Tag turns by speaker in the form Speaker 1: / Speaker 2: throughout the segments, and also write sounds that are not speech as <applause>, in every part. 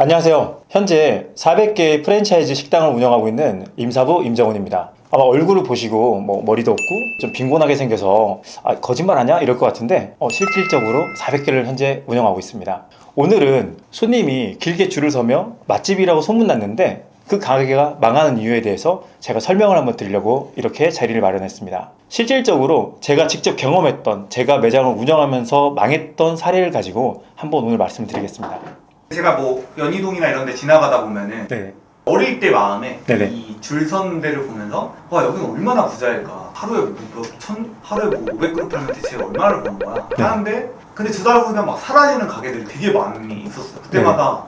Speaker 1: 안녕하세요. 현재 400개의 프랜차이즈 식당을 운영하고 있는 임사부 임정훈입니다. 아마 얼굴을 보시고 뭐 머리도 없고 좀 빈곤하게 생겨서 아, 거짓말하냐 이럴 것 같은데 어, 실질적으로 400개를 현재 운영하고 있습니다. 오늘은 손님이 길게 줄을 서며 맛집이라고 소문났는데 그 가게가 망하는 이유에 대해서 제가 설명을 한번 드리려고 이렇게 자리를 마련했습니다. 실질적으로 제가 직접 경험했던 제가 매장을 운영하면서 망했던 사례를 가지고 한번 오늘 말씀드리겠습니다.
Speaker 2: 제가 뭐 연희동이나 이런 데 지나가다 보면은
Speaker 1: 네.
Speaker 2: 어릴 때 마음에
Speaker 1: 네네.
Speaker 2: 이 줄선 데를 보면서 와 여기는 얼마나 부자일까 하루에 뭐천 하루에 뭐 500그릇 팔면 대체 얼마를 버는 거야
Speaker 1: 네.
Speaker 2: 하는데 근데 두 달 후면 막 사라지는 가게들이 되게 많이 있었어요 그때마다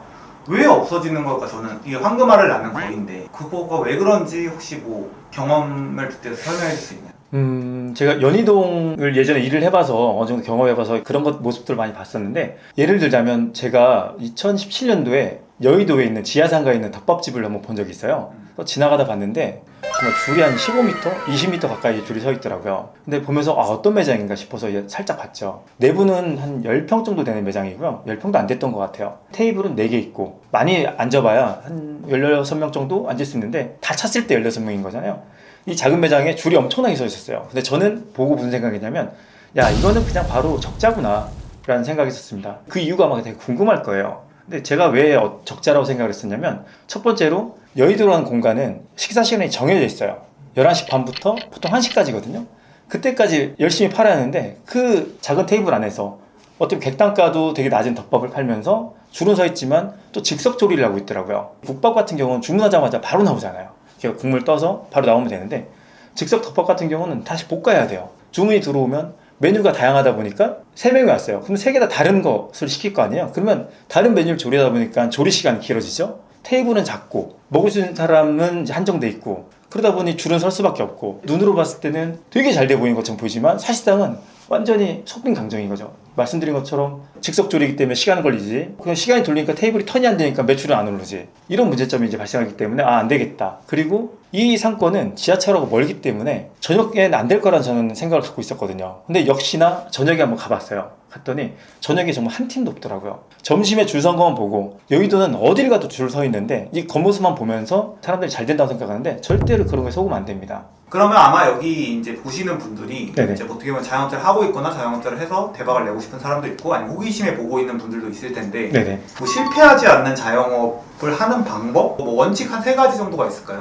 Speaker 1: 네.
Speaker 2: 왜 없어지는 걸까 저는 이게 황금알을 낳는 거인데 그거가 왜 그런지 혹시 뭐 경험을 빗대서 설명해 줄 수 있나요?
Speaker 1: 음, 제가 연희동을 예전에 일을 해봐서 어느 정도 경험해봐서 그런 것 모습들을 많이 봤었는데 예를 들자면 제가 2017년도에 여의도에 있는 지하상가에 있는 덮밥집을 한번 본 적이 있어요. 지나가다 봤는데 정말 줄이 한 15m, 20m 가까이 줄이 서 있더라고요. 근데 보면서 아, 어떤 매장인가 싶어서 살짝 봤죠. 내부는 한 10평 정도 되는 매장이고요. 10평도 안 됐던 것 같아요. 테이블은 4개 있고 많이 앉아봐야 한 16명 정도 앉을 수 있는데 다 찼을 때 16명인 거잖아요. 이 작은 매장에 줄이 엄청나게 서 있었어요. 근데 저는 보고 무슨 생각이냐면, 야, 이거는 그냥 바로 적자구나. 라는 생각이 있었습니다. 그 이유가 아마 되게 궁금할 거예요. 근데 제가 왜 어- 적자라고 생각을 했었냐면, 첫 번째로 여의도라는 공간은 식사 시간이 정해져 있어요. 11시 반부터 보통 1시까지거든요. 그때까지 열심히 팔아야 하는데, 그 작은 테이블 안에서 어떻게 객단가도 되게 낮은 덮밥을 팔면서 줄은 서 있지만 또 즉석 조리를 하고 있더라고요. 국밥 같은 경우는 주문하자마자 바로 나오잖아요. 국물 떠서 바로 나오면 되는데 즉석 덮밥 같은 경우는 다시 볶아야 돼요. 주문이 들어오면 메뉴가 다양하다 보니까 세 명이 왔어요. 그럼 세 개 다 다른 것을 시킬 거 아니에요? 그러면 다른 메뉴를 조리하다 보니까 조리 시간이 길어지죠. 테이블은 작고 먹을 수 있는 사람은 한정돼 있고 그러다 보니 줄은 설 수밖에 없고 눈으로 봤을 때는 되게 잘 돼 보이는 것처럼 보이지만 사실상은 완전히 속빈 강정인 거죠. 말씀드린 것처럼 즉석 조리기 때문에 시간은 걸리지. 그냥 시간이 돌리니까 테이블이 턴이 안 되니까 매출은 안 오르지. 이런 문제점이 이제 발생하기 때문에 아, 안 되겠다. 그리고 이 상권은 지하철하고 멀기 때문에 저녁에는 안될 거라는 저는 생각을 갖고 있었거든요. 근데 역시나 저녁에 한번 가봤어요. 갔더니 저녁에 정말 한 팀도 없더라고요. 점심에 줄 선 것만 보고 여의도는 어딜 가도 줄 서 있는데 이 겉모습만 보면서 사람들이 잘 된다고 생각하는데 절대로 그런 거에 속으면 안 됩니다.
Speaker 2: 그러면 아마 여기 이제 보시는 분들이
Speaker 1: 네네.
Speaker 2: 이제 뭐 어떻게 보면 자영업자를 하고 있거나 자영업자를 해서 대박을 내고 싶은 사람도 있고 아니면 호기심에 보고 있는 분들도 있을 텐데
Speaker 1: 네네.
Speaker 2: 뭐 실패하지 않는 자영업을 하는 방법? 뭐 원칙 한 세 가지 정도가 있을까요?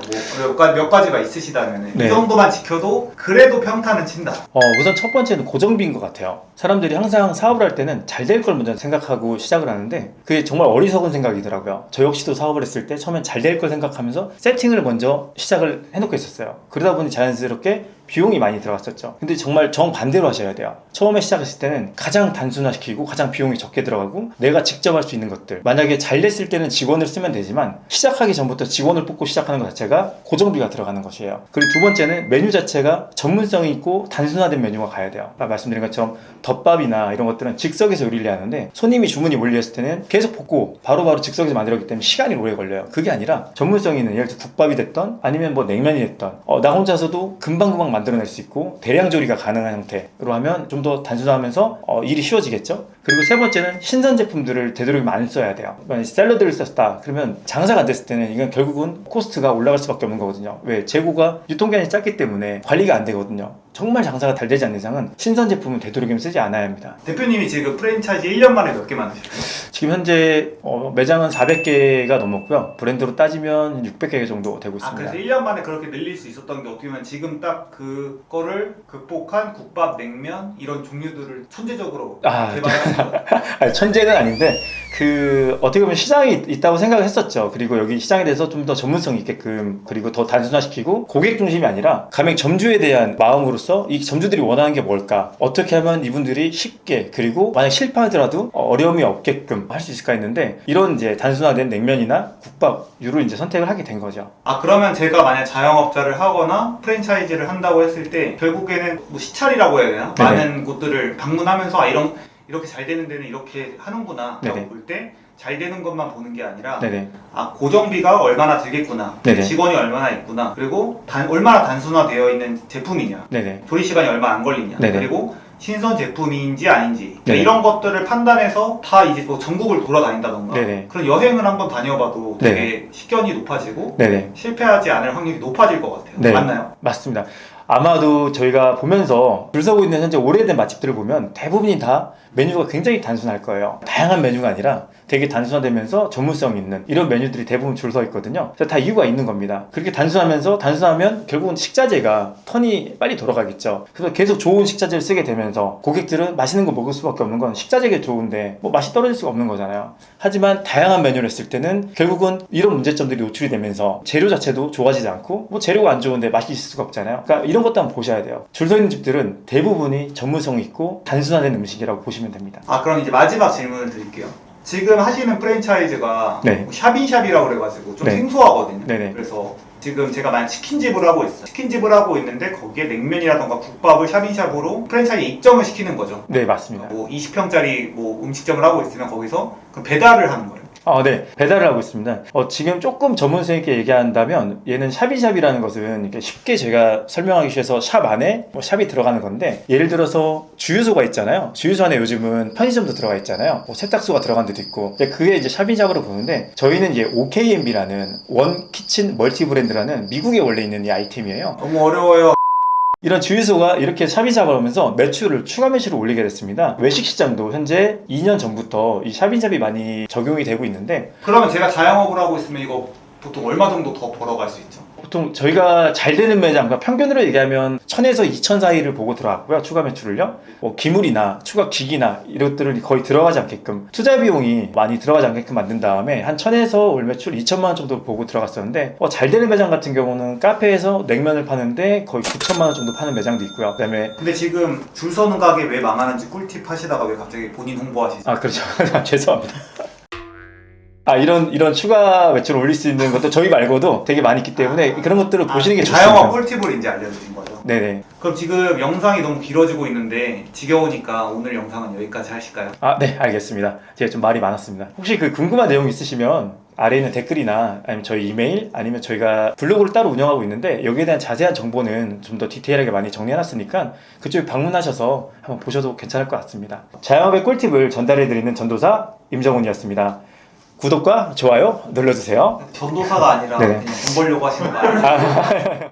Speaker 2: 뭐몇 몇 가지가 있으시다면
Speaker 1: 네.
Speaker 2: 이 정도만 지켜도 그래도 평타는 친다.
Speaker 1: 어, 우선 첫 번째는 고정비인 것 같아요. 사람들이 항상 사업을 할 때는 잘 될 걸 먼저 생각하고 시작을 하는데 그게 정말 어리석은 생각이더라고요. 저 역시도 사업을 했을 때 처음엔 잘 될 걸 생각하면서 세팅을 먼저 시작을 해놓고 있었어요. 그러다 보니 자연스럽게 비용이 많이 들어갔었죠. 근데 정말 정반대로 하셔야 돼요. 처음에 시작했을 때는 가장 단순화시키고 가장 비용이 적게 들어가고 내가 직접 할 수 있는 것들. 만약에 잘 됐을 때는 직원을 쓰면 되지만 시작하기 전부터 직원을 뽑고 시작하는 것 자체가 고정비가 들어가는 것이에요. 그리고 두 번째는 메뉴 자체가 전문성이 있고 단순화된 메뉴가 가야 돼요. 말씀드린 것처럼 덮밥이나 이런 것들은 즉석에서 요리를 하는데 손님이 주문이 몰려있을 때는 계속 볶고 바로바로 즉석에서 만들었기 때문에 시간이 오래 걸려요. 그게 아니라 전문성 있는 예를 들어 국밥이 됐던 아니면 뭐 냉면이 됐던 어, 나 혼자서도 금방금방 만들어낼 수 있고 대량 조리가 가능한 형태로 하면 좀 더 단순화하면서 어, 일이 쉬워지겠죠. 그리고 세 번째는 신선 제품들을 되도록이면 안 써야 돼요. 만약 샐러드를 썼다 그러면 장사가 안 됐을 때는 이건 결국은 코스트가 올라갈 수밖에 없는 거거든요. 왜 재고가 유통기한이 짧기 때문에 관리가 안 되거든요. 정말 장사가 잘 되지 않는 이상은 신선 제품은 되도록이면 쓰지 않아야 합니다.
Speaker 2: 대표님이 지금 프랜차이즈 1년 만에 몇 개 만드셨어요?
Speaker 1: 지금 현재 어, 매장은 400개가 넘었고요. 브랜드로 따지면 600개 정도 되고
Speaker 2: 아
Speaker 1: 있습니다.
Speaker 2: 그래서 1년 만에 그렇게 늘릴 수 있었던 게 어떻게 보면 지금 딱 그거를 극복한 국밥, 냉면 이런 종류들을 천재적으로
Speaker 1: 아,
Speaker 2: 개발한? <laughs>
Speaker 1: 아니, 천재는 아닌데 그 어떻게 보면 시장이 있다고 생각을 했었죠. 그리고 여기 시장에 대해서 좀 더 전문성 있게끔 그리고 더 단순화시키고 고객 중심이 아니라 가맹 점주에 대한 마음으로서 이 점주들이 원하는 게 뭘까? 어떻게 하면 이분들이 쉽게 그리고 만약 실패하더라도 어려움이 없게끔 할 수 있을까 했는데 이런 이제 단순화된 냉면이나 국밥류를 이제 선택을 하게 된 거죠.
Speaker 2: 아 그러면 제가 만약 자영업자를 하거나 프랜차이즈를 한다고 했을 때 결국에는 뭐 시찰이라고 해야 되나?
Speaker 1: 네네.
Speaker 2: 많은 곳들을 방문하면서 아 이런 이렇게 잘 되는 데는 이렇게 하는구나
Speaker 1: 네네.
Speaker 2: 라고 볼 때 잘 되는 것만 보는 게 아니라
Speaker 1: 네네.
Speaker 2: 아 고정비가 얼마나 들겠구나
Speaker 1: 네네.
Speaker 2: 직원이 얼마나 있구나 그리고 단, 얼마나 단순화되어 있는 제품이냐
Speaker 1: 네네.
Speaker 2: 조리 시간이 얼마 안 걸리냐
Speaker 1: 네네.
Speaker 2: 그리고 신선 제품인지 아닌지 그러니까
Speaker 1: 네.
Speaker 2: 이런 것들을 판단해서 다 이제 뭐 전국을 돌아다닌다던가
Speaker 1: 네네.
Speaker 2: 그런 여행을 한번 다녀봐도 되게 식견이 높아지고
Speaker 1: 네네.
Speaker 2: 실패하지 않을 확률이 높아질 것 같아요.
Speaker 1: 네.
Speaker 2: 맞나요?
Speaker 1: 맞습니다. 아마도 저희가 보면서 줄 서고 있는 현재 오래된 맛집들을 보면 대부분이 다 메뉴가 굉장히 단순할 거예요. 다양한 메뉴가 아니라 되게 단순화되면서 전문성 있는 이런 메뉴들이 대부분 줄 서 있거든요. 그래서 다 이유가 있는 겁니다. 그렇게 단순하면서 단순하면 결국은 식자재가 턴이 빨리 돌아가겠죠. 그래서 계속 좋은 식자재를 쓰게 되면서 고객들은 맛있는 거 먹을 수밖에 없는 건 식자재가 좋은데 뭐 맛이 떨어질 수가 없는 거잖아요. 하지만 다양한 메뉴를 했을 때는 결국은 이런 문제점들이 노출이 되면서 재료 자체도 좋아지지 않고 뭐 재료가 안 좋은데 맛이 있을 수가 없잖아요. 그러니까 이런 것도 한번 보셔야 돼요. 줄 서 있는 집들은 대부분이 전문성 있고 단순화된 음식이라고 보시면 됩니다.
Speaker 2: 아 그럼 이제 마지막 질문을 드릴게요. 지금 하시는 프랜차이즈가
Speaker 1: 네.
Speaker 2: 뭐 샵인샵이라고 그래가지고 좀
Speaker 1: 네.
Speaker 2: 생소하거든요.
Speaker 1: 네네.
Speaker 2: 그래서 지금 제가 만약 치킨집을 하고 있어요. 치킨집을 하고 있는데 거기에 냉면이라던가 국밥을 샵인샵으로 프랜차이즈 입점을 시키는 거죠.
Speaker 1: 네, 맞습니다.
Speaker 2: 뭐 20평짜리 뭐 음식점을 하고 있으면 거기서 그 배달을 하는 거예요.
Speaker 1: 아, 네. 배달을 하고 있습니다. 어, 지금 조금 전문성 있게 얘기한다면 얘는 샵이샵이라는 것은 쉽게 제가 설명하기 위해서 샵 안에 뭐 샵이 들어가는 건데 예를 들어서 주유소가 있잖아요. 주유소 안에 요즘은 편의점도 들어가 있잖아요. 뭐 세탁소가 들어간 데도 있고. 근데 그게 이제 샵이샵으로 보는데 저희는 이제 OKMB라는 원 키친 멀티 브랜드라는 미국에 원래 있는 이 아이템이에요.
Speaker 2: 너무 어려워요.
Speaker 1: 이런 주유소가 이렇게 샵인샵을 하면서 매출을 추가 매출을 올리게 됐습니다. 외식 시장도 현재 2년 전부터 이 샵인샵이 많이 적용이 되고 있는데
Speaker 2: 그러면 제가 자영업을 하고 있으면 이거 보통 얼마 정도 더 벌어갈 수 있죠?
Speaker 1: 보통 저희가 잘 되는 매장, 그러니까 평균으로 얘기하면 1000에서 2000 사이를 보고 들어갔고요. 추가 매출을요. 뭐 기물이나 추가 기기나 이런 것들을 거의 들어가지 않게끔 투자 비용이 많이 들어가지 않게끔 만든 다음에 한 1000에서 월 매출 2천만 원 정도 보고 들어갔었는데 어, 잘 되는 매장 같은 경우는 카페에서 냉면을 파는데 거의 9천만 원 정도 파는 매장도 있고요. 그다음에
Speaker 2: 근데 지금 줄 서는 가게 왜 망하는지 꿀팁 하시다가 왜 갑자기 본인 홍보하시죠?
Speaker 1: 아 그렇죠. <laughs> 죄송합니다. 아 이런 이런 추가 매출을 올릴 수 있는 것도 저희 말고도 되게 많이 있기 때문에 그런 것들을 보시는 게
Speaker 2: 아,
Speaker 1: 좋습니다.
Speaker 2: 자영업 꿀팁을 이제 알려주신 거죠.
Speaker 1: 네네.
Speaker 2: 그럼 지금 영상이 너무 길어지고 있는데 지겨우니까 오늘 영상은 여기까지 하실까요?
Speaker 1: 아, 네, 알겠습니다. 제가 좀 말이 많았습니다. 혹시 그 궁금한 내용 있으시면 아래에 있는 댓글이나 아니면 저희 이메일 아니면 저희가 블로그를 따로 운영하고 있는데 여기에 대한 자세한 정보는 좀 더 디테일하게 많이 정리해놨으니까 그쪽에 방문하셔서 한번 보셔도 괜찮을 것 같습니다. 자영업의 꿀팁을 전달해드리는 전도사 임정훈이었습니다. 구독과 좋아요 눌러주세요.
Speaker 2: 전도사가 아니라
Speaker 1: 네네.
Speaker 2: 그냥 돈 벌려고 하시는 거 아니에요? <laughs>